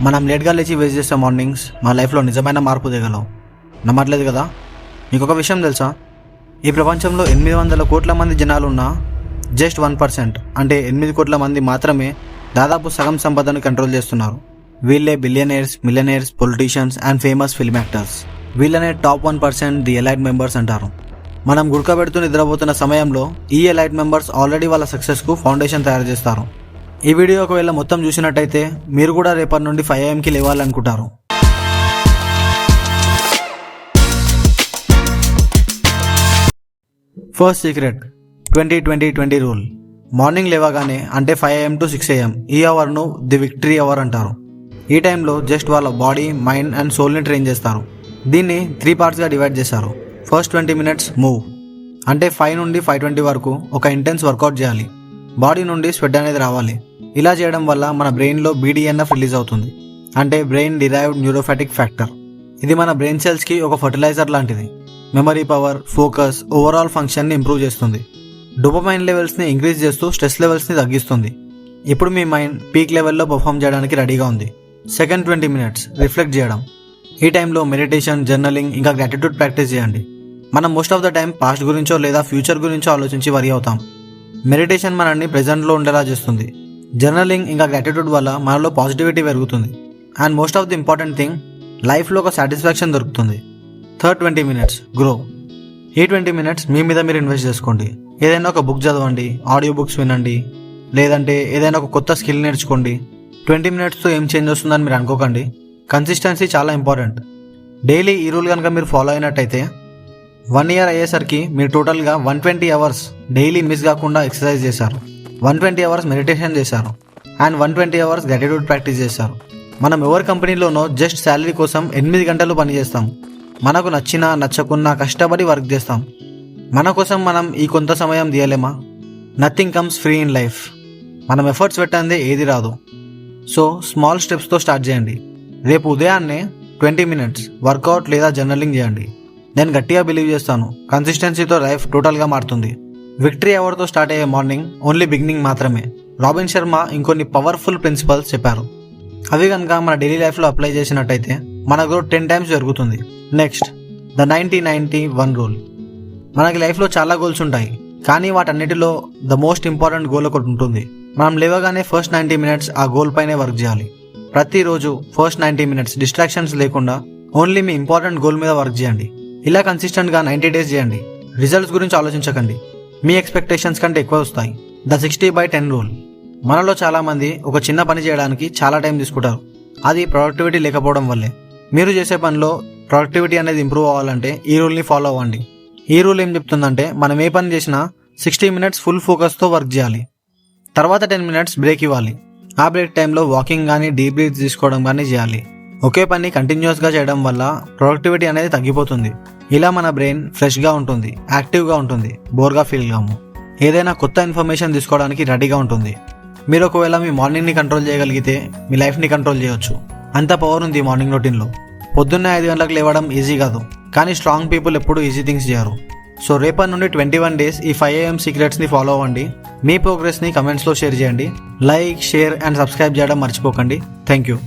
మనం లేట్గా లేచి వేస్ట్ చేసే మార్నింగ్స్ మా లైఫ్లో నిజమైన మార్పు దిగలవు. నమ్మట్లేదు కదా? మీకు ఒక విషయం తెలుసా? ఈ ప్రపంచంలో ఎనిమిది వందల కోట్ల మంది జనాలు ఉన్నా జస్ట్ వన్ పర్సెంట్ అంటే ఎనిమిది కోట్ల మంది మాత్రమే దాదాపు సగం సంపదను కంట్రోల్ చేస్తున్నారు. వీళ్ళే billionaires millionaires politicians and famous film actors వీళ్ళనే top one percent the elite members అంటారు. మనం గుడకబెడుతూ నిద్రపోతున్న సమయంలో ఈ ఎలైట్ మెంబర్స్ ఆల్రెడీ వాళ్ళ సక్సెస్కు ఫౌండేషన్ తయారు చేస్తారు. ఈ వీడియో ఒకవేళ మొత్తం చూసినట్టయితే మీరు కూడా రేపటి నుండి ఫైవ్ ఏఎంకి లేవాలనుకుంటారు. First secret twenty twenty twenty rule morning లేవగానే అంటే five AM to six AM ఈ అవర్ను ది విక్టరీ అవర్ అంటారు. ఈ టైంలో జస్ట్ వాళ్ళ బాడీ మైండ్ అండ్ సోల్ని ట్రైన్ చేస్తారు. దీన్ని త్రీ పార్ట్స్గా డివైడ్ చేశారు ఫస్ట్ ట్వంటీ మినిట్స్ మూవ్ అంటే ఫైవ్ నుండి ఫైవ్ ట్వంటీ వరకు ఒక ఇంటెన్స్ వర్కౌట్ చేయాలి. బాడీ నుండి స్వెట్ అనేది రావాలి. ఇలా చేయడం వల్ల మన బ్రెయిన్లో బీడీఎన్ఎఫ్ రిలీజ్ అవుతుంది. అంటే బ్రెయిన్ డిరైవ్డ్ న్యూరోఫాటిక్ ఫ్యాక్టర్. ఇది మన బ్రెయిన్ సెల్స్కి ఒక ఫర్టిలైజర్ లాంటిది. మెమరీ పవర్ ఫోకస్ ఓవరాల్ ఫంక్షన్ని ఇంప్రూవ్ చేస్తుంది. డోపమైన్ లెవెల్స్ని ఇంక్రీజ్ చేస్తూ స్ట్రెస్ లెవెల్స్ని తగ్గిస్తుంది. ఇప్పుడు మీ మైండ్ పీక్ లెవెల్లో పర్ఫామ్ చేయడానికి రెడీగా ఉంది. సెకండ్ ట్వంటీ మినిట్స్ రిఫ్లెక్ట్ చేయడం. ఈ టైంలో మెడిటేషన్ జర్నలింగ్ ఇంకా గ్రాటిట్యూడ్ ప్రాక్టీస్ చేయండి. మనం most of the time past గురించో లేదా ఫ్యూచర్ గురించో ఆలోచించి వరి అవుతాం. మెడిటేషన్ మనల్ని ప్రెజెంట్లో ఉండేలా చేస్తుంది. జర్నలింగ్ ఇంకా గ్రాటిట్యూడ్ వల్ల మనలో పాజిటివిటీ పెరుగుతుంది. And most of the important thing లైఫ్లో ఒక సాటిస్ఫాక్షన్ దొరుకుతుంది. థర్డ్ ట్వంటీ మినిట్స్ గ్రో ఈ ట్వంటీ మినిట్స్ మీ మీద మీరు ఇన్వెస్ట్ చేసుకోండి. ఏదైనా ఒక బుక్ చదవండి ఆడియో బుక్స్ వినండి లేదంటే ఏదైనా ఒక కొత్త స్కిల్ నేర్చుకోండి. ట్వంటీ మినిట్స్తో ఏం చేంజ్ వస్తుందని మీరు అనుకోకండి. కన్సిస్టెన్సీ చాలా ఇంపార్టెంట్ డైలీ ఈ రూల్ కనుక మీరు ఫాలో అయినట్టయితే వన్ ఇయర్ అయ్యేసరికి మీరు టోటల్గా one twenty hours daily miss కాకుండా ఎక్సర్సైజ్ చేశారు. వన్ ట్వంటీ అవర్స్ మెడిటేషన్ చేశారు and one twenty hours gratitude practice చేశారు మనం ఎవరి కంపెనీలోనో జస్ట్ శాలరీ కోసం ఎనిమిది గంటలు పనిచేస్తాం మనకు నచ్చినా నచ్చకున్నా కష్టపడి వర్క్ చేస్తాం. మన కోసం మనం ఈ కొంత సమయం తీయలేమా? Nothing comes free in life మనం ఎఫర్ట్స్ పెట్టందే ఏది రాదు. సో స్మాల్ స్టెప్స్తో స్టార్ట్ చేయండి. రేపు ఉదయాన్నే ట్వంటీ మినిట్స్ వర్కౌట్ లేదా జర్నలింగ్ చేయండి. నేను గట్టిగా బిలీవ్ చేస్తాను. కన్సిస్టెన్సీతో లైఫ్ టోటల్గా మారుతుంది. విక్టరీ అవర్తో స్టార్ట్ అయ్యే మార్నింగ్ ఓన్లీ బిగినింగ్ మాత్రమే. రాబిన్ శర్మ ఇంకొన్ని పవర్ఫుల్ ప్రిన్సిపల్స్ చెప్పారు. అవి కనుక మన డైలీ లైఫ్లో అప్లై చేసినట్టయితే మన గ్రోత్ టెన్ టైమ్స్ జరుగుతుంది next the ninety ninety one rule మనకి లైఫ్లో చాలా గోల్స్ ఉంటాయి. కానీ వాటన్నిటిలో ద మోస్ట్ ఇంపార్టెంట్ గోల్ ఒకటి ఉంటుంది. మనం లేవగానే ఫస్ట్ నైంటీ మినిట్స్ ఆ గోల్ పైనే వర్క్ చేయాలి. ప్రతిరోజు ఫస్ట్ నైంటీ మినిట్స్ డిస్ట్రాక్షన్స్ లేకుండా ఓన్లీ మీ ఇంపార్టెంట్ గోల్ మీద వర్క్ చేయండి. ఇలా కన్సిస్టెంట్గా నైంటీ డేస్ చేయండి. రిజల్ట్స్ గురించి ఆలోచించకండి. మీ ఎక్స్పెక్టేషన్స్ కంటే ఎక్కువ వస్తాయి. The sixty by ten rule మనలో చాలామంది ఒక చిన్న పని చేయడానికి చాలా టైం తీసుకుంటారు. అది ప్రొడక్టివిటీ లేకపోవడం వల్లే. మీరు చేసే పనిలో ప్రొడక్టివిటీ అనేది ఇంప్రూవ్ అవ్వాలంటే ఈ రూల్ని ఫాలో అవ్వండి. ఈ రూల్ ఏం చెప్తుందంటే మనం ఏ పని చేసినా సిక్స్టీ మినిట్స్ ఫుల్ ఫోకస్తో వర్క్ చేయాలి. తర్వాత టెన్ మినిట్స్ బ్రేక్ ఇవ్వాలి. ఆ బ్రేక్ టైంలో వాకింగ్ కానీ డీప్ బ్రీత్ తీసుకోవడం కానీ చేయాలి. ఒకే పని కంటిన్యూస్గా చేయడం వల్ల ప్రొడక్టివిటీ అనేది తగ్గిపోతుంది. ఇలా మన బ్రెయిన్ ఫ్రెష్గా ఉంటుంది యాక్టివ్గా ఉంటుంది బోర్గా ఫీల్ కాము. ఏదైనా కొత్త ఇన్ఫర్మేషన్ తీసుకోవడానికి రెడీగా ఉంటుంది. మీరు ఒకవేళ మీ మార్నింగ్ని కంట్రోల్ చేయగలిగితే మీ లైఫ్ని కంట్రోల్ చేయొచ్చు. అంత పవర్ ఉంది మార్నింగ్ రొటీన్లో. పొద్దున్నే ఐదు గంటలకు లేవడం ఈజీ కాదు కానీ స్ట్రాంగ్ పీపుల్ ఎప్పుడూ ఈజీ థింగ్స్ చేయరు. సో రేపటి నుండి ట్వంటీ వన్ డేస్ ఈ ఫైవ్ ఏఎం సీక్రెట్స్ని ఫాలో అవ్వండి. మీ ప్రోగ్రెస్ని కమెంట్స్లో షేర్ చేయండి. లైక్ షేర్ అండ్ సబ్స్క్రైబ్ చేయడం మర్చిపోకండి. Thank you.